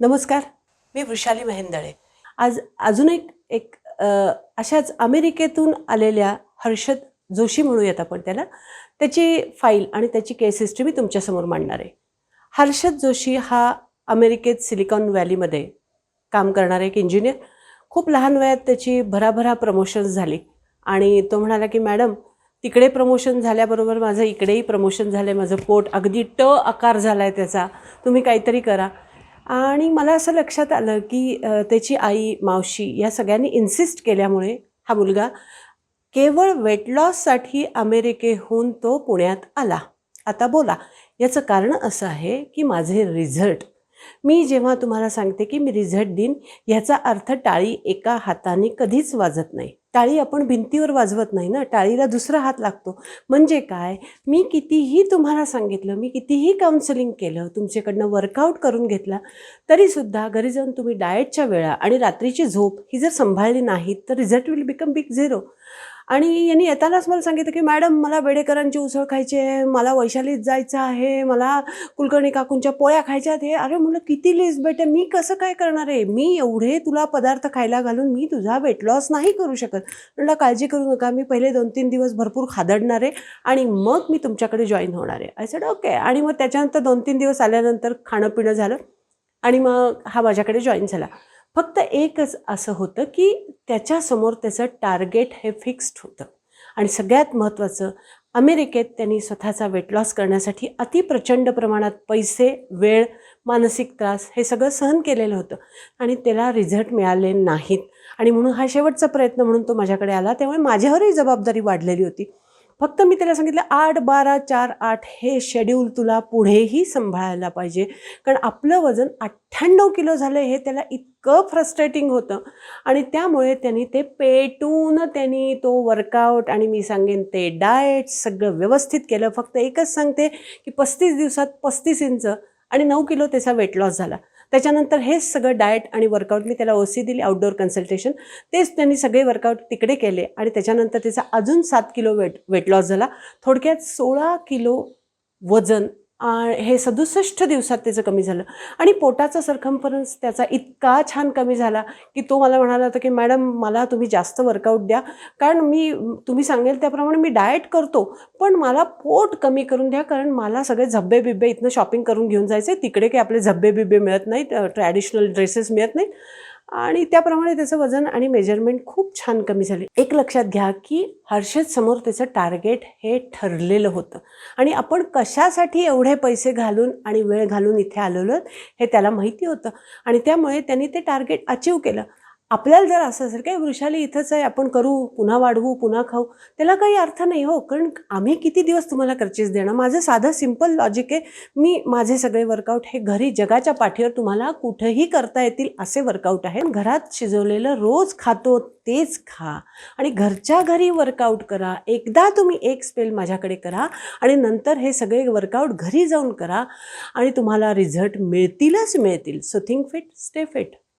नमस्कार. मी वृषाली महेंदळे. आज अजून एक एक अशाच अमेरिकेतून आलेल्या हर्षद जोशी म्हणूयात आपण त्याला. त्याची फाईल आणि त्याची केस हिस्ट्री मी तुमच्यासमोर मांडणार आहे. हर्षद जोशी हा अमेरिकेत सिलिकॉन व्हॅलीमध्ये काम करणारा एक इंजिनियर खूप लहान वयात त्याची भराभरा प्रमोशन्स झाली. आणि तो म्हणाला की मॅडम तिकडे प्रमोशन झाल्याबरोबर माझं इकडेही प्रमोशन झालं आहे माझं पोट अगदी ट आकार झाला आहे त्याचा. तुम्ही काहीतरी करा. आणि मला असं लक्षात आलं की त्याची आई मावशी या सगळ्यांनी इन्सिस्ट केल्यामुळे हा मुलगा केवळ वेट लॉससाठी अमेरिकेहून तो पुण्यात आला. आता बोला याचं कारण असं आहे की माझे रिझल्ट मी जेव्हा तुम्हाला सांगते की मी रिझल्ट देईन ह्याचा अर्थ टाळी एका हाताने कधीच वाजत नाही. टाळी आपण भिंतीवर वाजवत नाही ना टाळीला दुसरा हात लागतो. म्हणजे काय? मी कितीही तुम्हाला सांगितलं मी कितीही काउन्सिलिंग केलं तुमच्याकडनं वर्कआउट करून घेतला तरीसुद्धा घरी जाऊन तुम्ही डाएटच्या वेळा आणि रात्रीची झोप ही जर सांभाळली नाही तर result will become big zero आणि यांनी येतानाच मला सांगितलं की मॅडम मला बेडेकरांची उसळ खायची आहे मला वैशालीत जायचं आहे मला कुलकर्णी काकूंच्या पोळ्या खायच्या आहेत. हे अरे म्हणलं किती लिस्ट बेटे मी कसं काय करणार आहे? मी एवढे तुला पदार्थ खायला घालून मी तुझा वेट लॉस नाही करू शकत. म्हणलं काळजी करू नका मी पहिले दोन तीन दिवस भरपूर खादडणार आहे आणि मग मी तुमच्याकडे जॉईन होणार आहे. आय सेड ओके आणि मग त्याच्यानंतर दोन तीन दिवस आल्यानंतर खाणं पिणं झालं आणि मग हा माझ्याकडे जॉईन झाला. फक्त एकच असं होतं की त्याच्यासमोर त्याचं टार्गेट हे फिक्स्ड होतं. आणि सगळ्यात महत्त्वाचं अमेरिकेत त्यांनी स्वतःचा वेट लॉस करण्यासाठी अति प्रचंड प्रमाणात पैसे वेळ मानसिक त्रास हे सगळं सहन केलेलं होतं. आणि त्याला रिझल्ट मिळाले नाहीत. आणि म्हणून हा शेवटचा प्रयत्न म्हणून तो माझ्याकडे आला. त्यामुळे माझ्यावरही जबाबदारी वाढलेली होती. फक्त मी त्याला सांगितलं आठ बारा चार आठ हे शेड्यूल तुला पुढेही सांभाळायला पाहिजे. कारण आपलं वजन अठ्ठ्याण्णव किलो झालं हे त्याला इतकं फ्रस्ट्रेटिंग होतं. आणि त्यामुळे त्यांनी ते पेटून त्यांनी तो वर्कआउट आणि मी सांगेन ते डाएट सगळं व्यवस्थित केलं. फक्त एकच सांगते की पस्तीस दिवसात पस्तीस इंच आणि नऊ किलो त्याचा वेट लॉस झाला. त्याच्यानंतर हेच सगळं डाएट आणि वर्कआउट मी त्याला ओ सी दिली आउटडोअर कन्सल्टेशन तेच त्यांनी सगळे वर्कआउट तिकडे केले आणि त्याच्यानंतर त्याचा अजून सात किलो वेट वेट लॉस झाला. थोडक्यात सोळा किलो वजन हे सदुसष्ट दिवसात त्याचं कमी झालं. आणि पोटाचा सरकम्फरन्स त्याचा इतका छान कमी झाला की तो मला म्हणाला होता की मॅडम मला तुम्ही जास्त वर्कआउट द्या. कारण मी तुम्ही सांगेल त्याप्रमाणे मी डाएट करतो पण मला पोट कमी करून द्या कारण मला सगळे झब्बे बिब्बे इथनं शॉपिंग करून घेऊन जायचे तिकडे काही आपले झब्बे बिब्बे मिळत नाहीत ट्रॅडिशनल ड्रेसेस मिळत नाहीत. आणि त्याप्रमाणे त्याचं वजन आणि मेजरमेंट खूप छान कमी झाले. एक लक्षात घ्या की हर्षद समोर त्याचं टार्गेट हे ठरलेलं होतं. आणि आपण कशासाठी एवढे पैसे घालून आणि वेळ घालून इथे आलेलो हे त्याला माहिती होतं. आणि त्यामुळे त्यांनी ते टार्गेट अचीव केलं. आपल्याला जर असं असेल काय वृषाली इथंच आहे आपण करू पुन्हा वाढवू पुन्हा खाऊ त्याला काही अर्थ नाही हो. कारण आम्ही किती दिवस तुम्हाला खर्चेस देणं माझं साधं सिंपल लॉजिक आहे मी माझे सगळे वर्कआउट हे घरी जगाच्या पाठीवर तुम्हाला कुठंही करता येतील असे वर्कआउट आहे. घरात शिजवलेलं रोज खातो तेच खा. आणि घरच्या घरी वर्कआउट करा. एकदा तुम्ही एक स्पेल माझ्याकडे करा आणि नंतर हे सगळे वर्कआउट घरी जाऊन करा आणि तुम्हाला रिझल्ट मिळतीलच मिळतील. So think fit stay fit